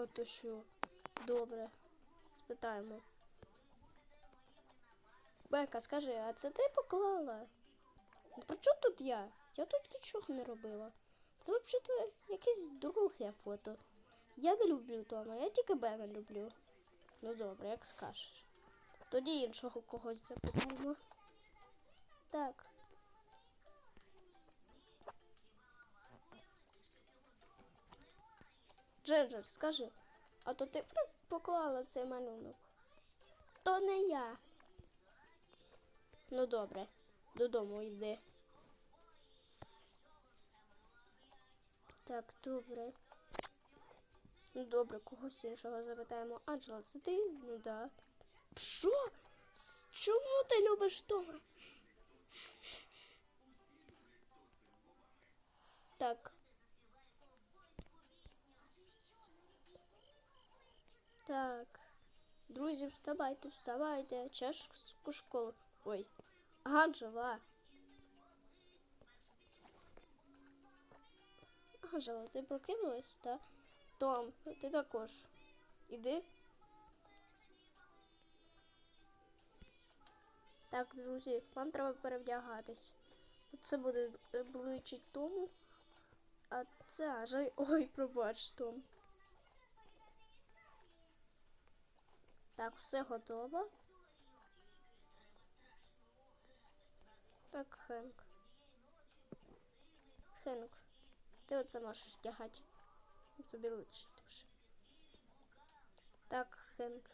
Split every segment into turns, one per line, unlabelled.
Ото що. Добре. Спитаємо. Бека, скажи, а це ти поклала? Ну, При чому тут я? Я тут нічого не робила. Це взагалі якесь друге фото. Я не люблю Тома, я тільки Бена люблю. Ну добре, як скажеш. Тоді іншого когось запитаємо. Так. Джинджер, скажи, а то ти поклала цей малюнок? То не я. Ну добре, додому йди. Так, добре. Ну добре, когось іншого запитаємо. Анджела, це ти? Ну да. Що? Чому ти любиш Тома? Так. Так. Друзі, вставайте, вставайте. Чешку школу. Ой. Анджела. Анджела, ти прокинулась, так? Том, ти також. Іди. Так, друзі, вам треба перевдягатись. Це буде е, бличить тому. А це аж. Ой, пробач, Том. Так, все готово. Так, Хенк. Хенк, ти оце можеш вдягати. Тобі личить дуже. Так, Хенк.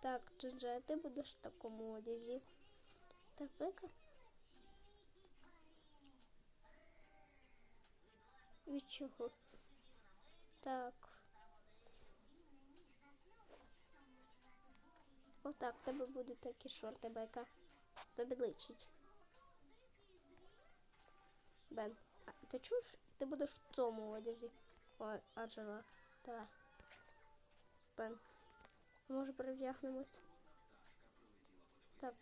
Так, Джинджер, ти будеш в такому одязі. Так, Бека. Від чого? Так. Отак, в тебе будуть такі шорти, Бека. Тобі личить. Бен, а ти чуєш? Ти будеш в тому одязі. О, Аджела. Давай. Бен. Може перевдягнемось? Так.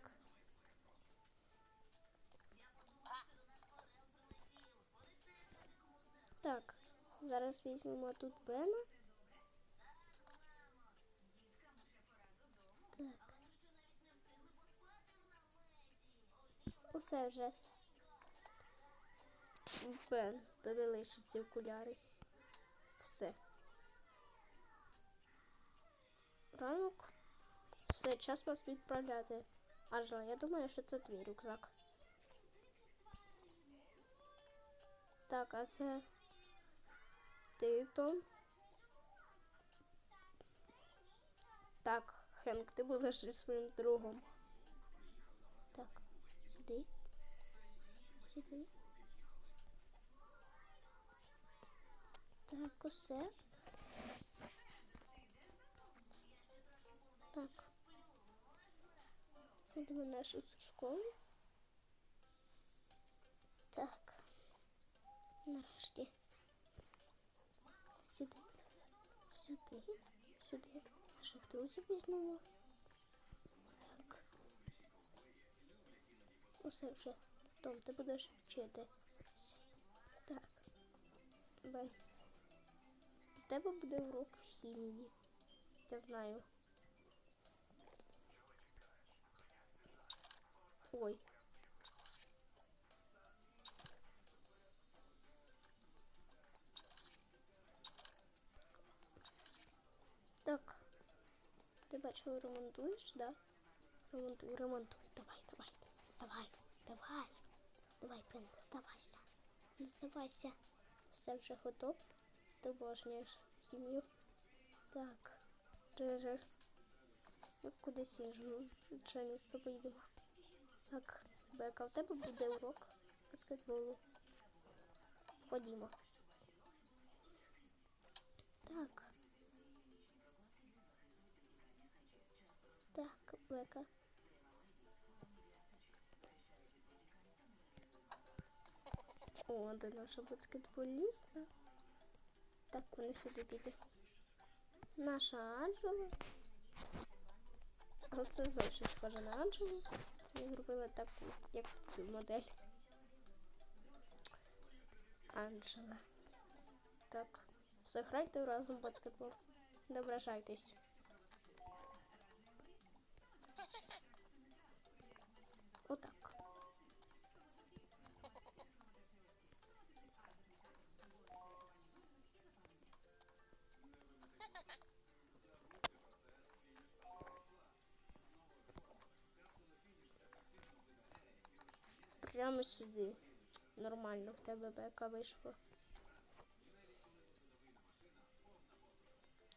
Так. Зараз візьмемо тут Бена. Так. Усе вже. Бен, тобі лишиться окуляри. Все. Ранок. Все, час вас відправляти. Ажа, я думаю, що це твій рюкзак. Так, а це ти Том? Так, Хенк, ти будеш зі своїм другом. Сюди. Сюди. Так, усе. Так. Сидимо в нашу школу. Так. Нарешті. Сюди. Сюди. Сюди. Наших друзів візьмемо. Усе вже. Том, ти будеш вчити. Так. Бай. У тебе буде урок хімії. Я знаю. Ой. Так. Ти бачив, ремонтуєш, да? Ремонтуй, ремонтуй. Давай, давай, давай, давай. Давай, Пен, здавайся. Не здавайся. Все вже готово. Ти обожнюєш хімію. Так. Джежер. Ми кудись іншому. Джемі з тобою йдемо. Так, Бека, в тебе буде урок баскетболу. Ходімо. Так. Так, Бека. О, де наша баскетболістка. Так, вони сюди піде. Наша Анджела. Але це зовсім схоже на Анджелу. Я зробила таку, як цю модель. Анджела. Так, Заграйте разом в баскетбол. Не вражайтесь. Прямо сюди. Нормально в тебе бека вийшло.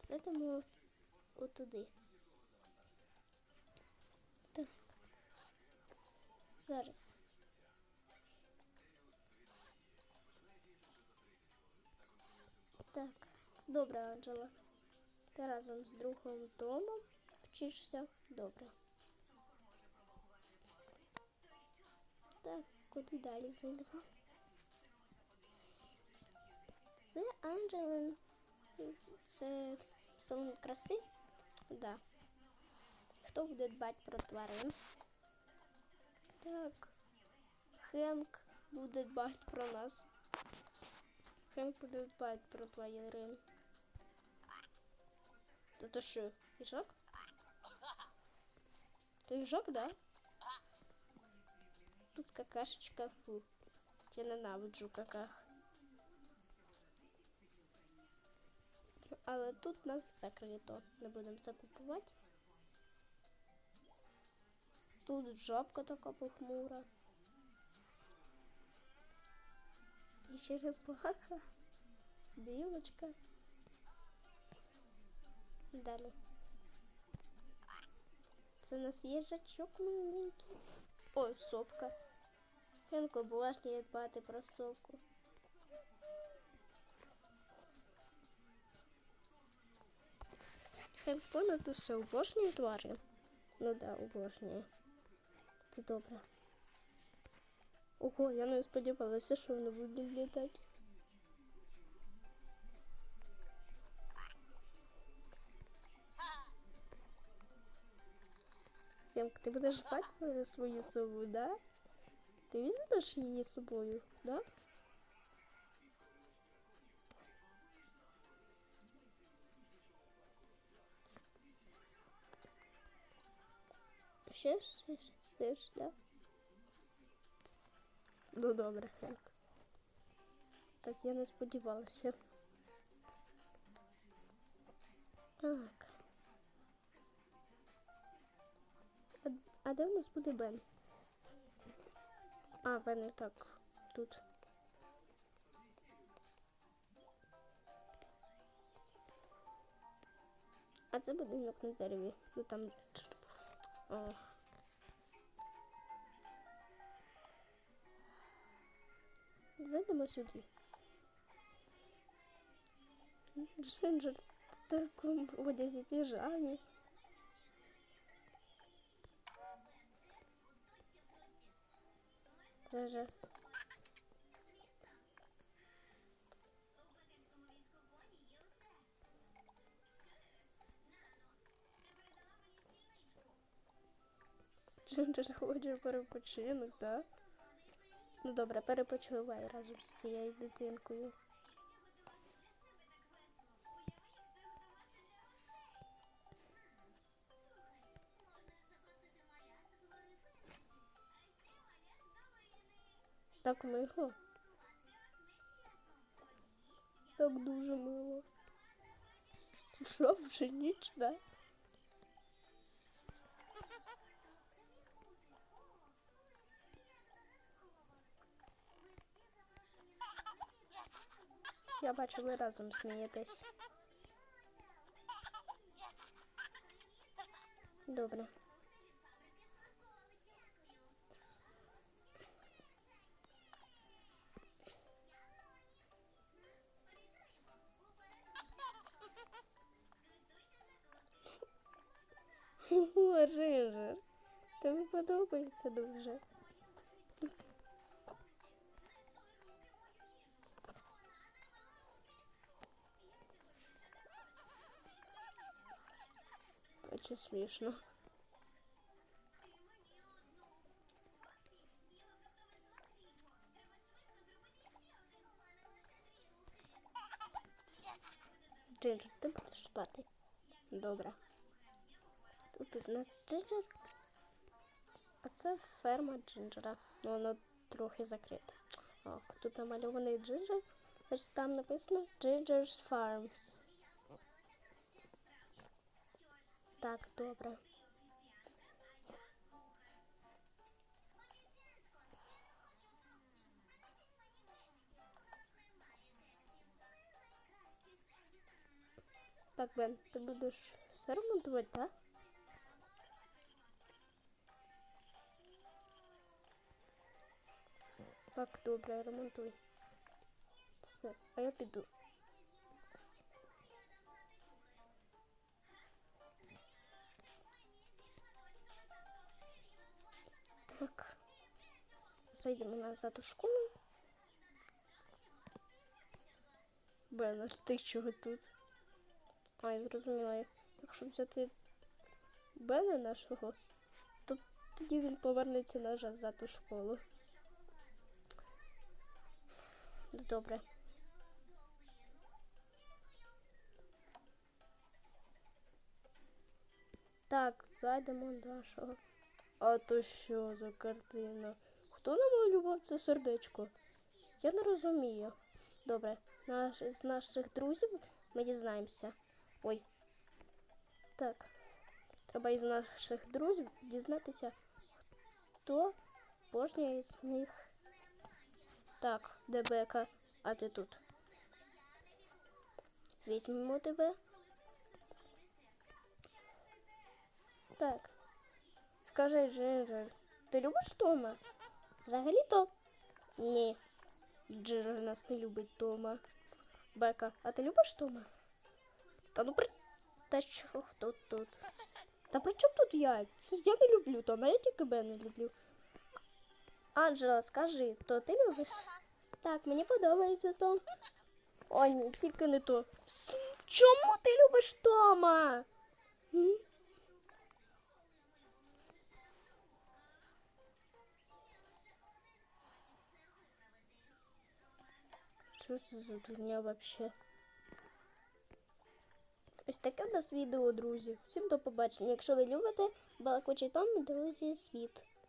Сидимо отуди. Так. Зараз. Так, добре, Анджела. Ти разом з другом домом вчишся? Добре. Так, куди далі зайдемо? Це Анджелин. Це салон краси? Да. Хто буде дбати про тварин? Так. Хенк буде дбати про нас. Хенк буде дбати про тварин. То то що, їжак? То їжак, да? Тут какашечка, фу. Я ненавиджу каках. Але тут нас закрито. Не будемо це купувати. Тут жабка така похмура. І черепаха. Білочка. Далі. Це у нас їжачок маленький. Ой, сопка. Хенко обожнює дбати про сопку. Хем понад усе обожнює тварин. Ну да, обожнює. Це добре. Ого, я не сподівалася, що вони будуть літати. Хемк, ти будеш бачити свою сову, да? Ти візьмеш її з собою, да? Ще ще, да? Ну добре, Хенк. Так я не сподівалася. Так. А, а де у нас буде Бен? А, Бен так. Тут. А це будинок на дереві. Ну там. О. Зайдемо сюди. Джинджер в такому одязі піжамі. Даже. ж хоче перепочинок, так? Ну добре, перепочивай разом з цією дитинкою. Так мило. Так дуже мило. Що вже ніч, да? Я бачу, ви разом смієтесь. Добре. О, Жижер. Тобі подобається дуже. Очень смішно. Джинджер, ти будеш спати. Добре. Тут у нас Джинджер. А це ферма Джинджера. Ну, воно трохи закрите. О, тут намальований Джинджер. Значить, там написано Ginger's Farms. Так, добре. Так, Бен, ти будеш все ремонтувати, так? Так, добре, ремонтуй. Все, а я піду. Так. Зайдемо назад у школу. Бен, а ти чого тут? А, я зрозуміла. Якщо взяти Бена нашого, то тоді він повернеться назад у школу. Добре. Так, зайдемо до нашого. А то що за картина? Хто намалював це сердечко? Я не розумію. Добре, наш, з наших друзів ми дізнаємося. Ой. Так. Треба із наших друзів дізнатися, хто кожен із них. Так, де Бека? А ти тут? Візьмемо тебе. Так. Скажи, Джинджер, ти любиш Тома? Взагалі-то? Ні. Джинджер нас не любить Тома. Бека, а ти любиш Тома? Та ну при... Та що хто тут? Та при чому тут я? Я не люблю Тома, я тільки Бен не люблю. Анджела, скажи, то ти любиш? Так, мені подобається Том. О, ні, тільки не то. Чому ти любиш Тома? Що це за дурня вообще? Ось таке в нас відео, друзі. Всім до побачення. Якщо ви любите балакучий Том, друзі, світ.